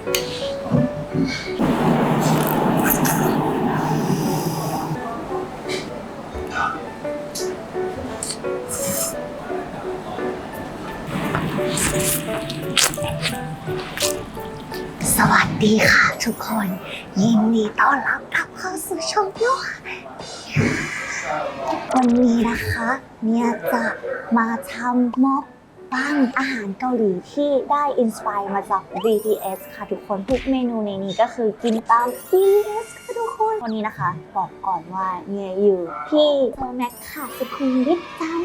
สวัสดีค่ะทุกคน ยินดีต้อนรับกลับเข้าสู่ช่องยัววันนี้นะคะ เนี่ยจะมาทำม็อก บ้างอาหารเกาหลีที่ได้อินสปายมาจาก BTS ค่ะทุกคนทุกเมนูในนี้ก็คือกินตาม BTS ค่ะทุกคน วันนี้นะคะ บอกก่อนว่าเนี่ยอยู่ที่โซแม็กค่ะสุขุมวิท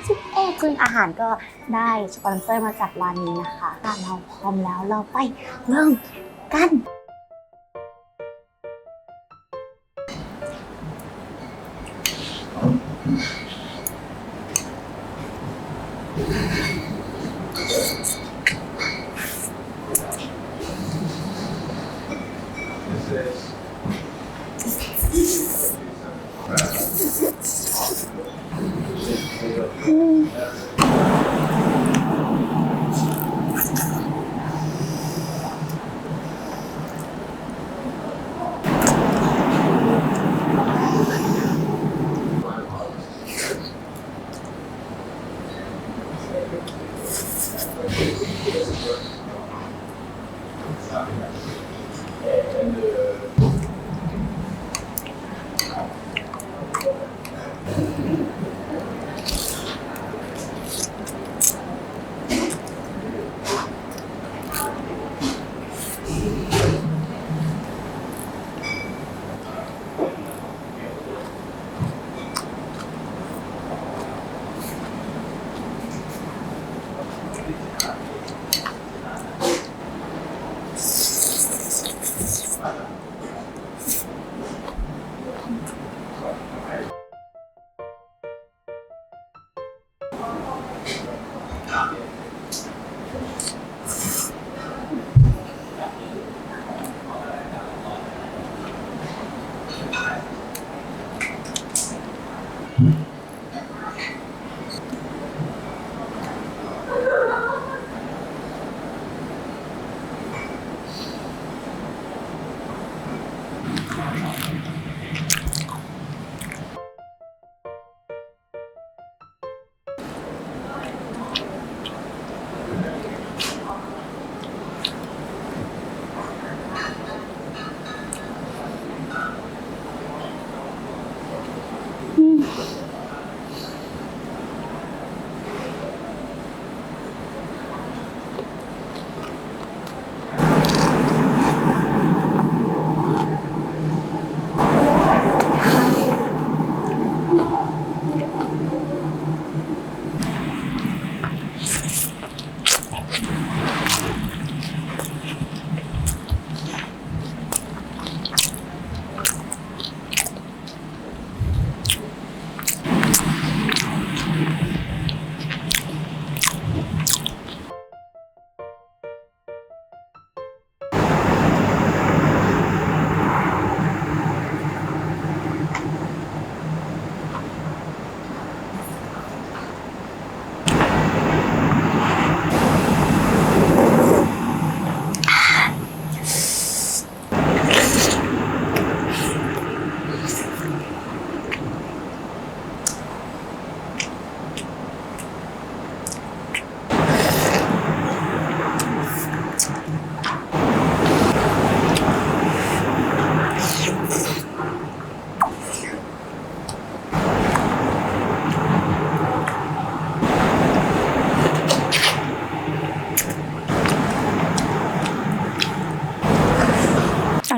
31ซึ่งอาหารก็ได้สปอนเซอร์มาจากร้านนี้นะคะถ้าเราพร้อมแล้วเราไปเริ่มกันอัน Mm-hmm.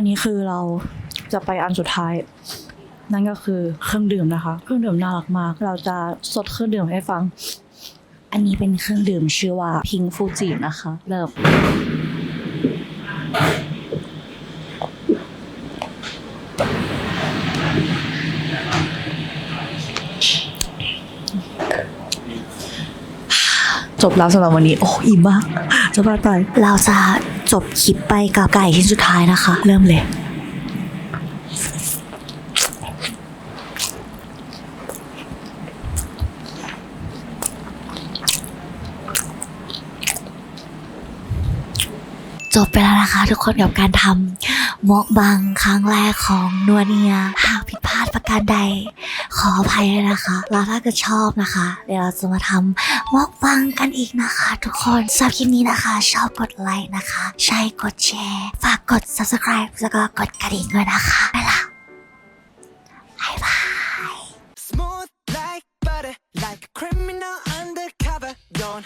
นี้คือเราจะไปอันสุดท้าย นั่นก็คือเครื่องดื่มนะคะ เครื่องดื่มน่ารักมาก เราจะสดเครื่องดื่มให้ฟัง อันนี้เป็นเครื่องดื่มชื่อว่าพิงฟูจินะคะ เริ่มจบแล้วสำหรับวันนี้ โอ้อิ่มมากจะบ้าตายเราจะ จบคลิปไปกับไก่ชิ้นสุดท้ายนะคะ เริ่มเลยจบไปแล้วนะคะ ทุกคนกับการทำมอกบังครั้งแรกของนัวเนียหากผิดพลาดประการใด ขออภัยเลยนะคะ แล้วถ้าเกิดชอบนะคะ เดี๋ยวเราจะมาทำมอกฟังกันอีกนะคะ ทุกคนชอบคลิปนี้นะคะ ชอบกดไลค์นะคะ ใช่กดแชร์ ฝากกด subscribe แล้วก็กดกระดิ่งด้วยนะคะไปละ Smooth like butter, like a criminal undercover. Don't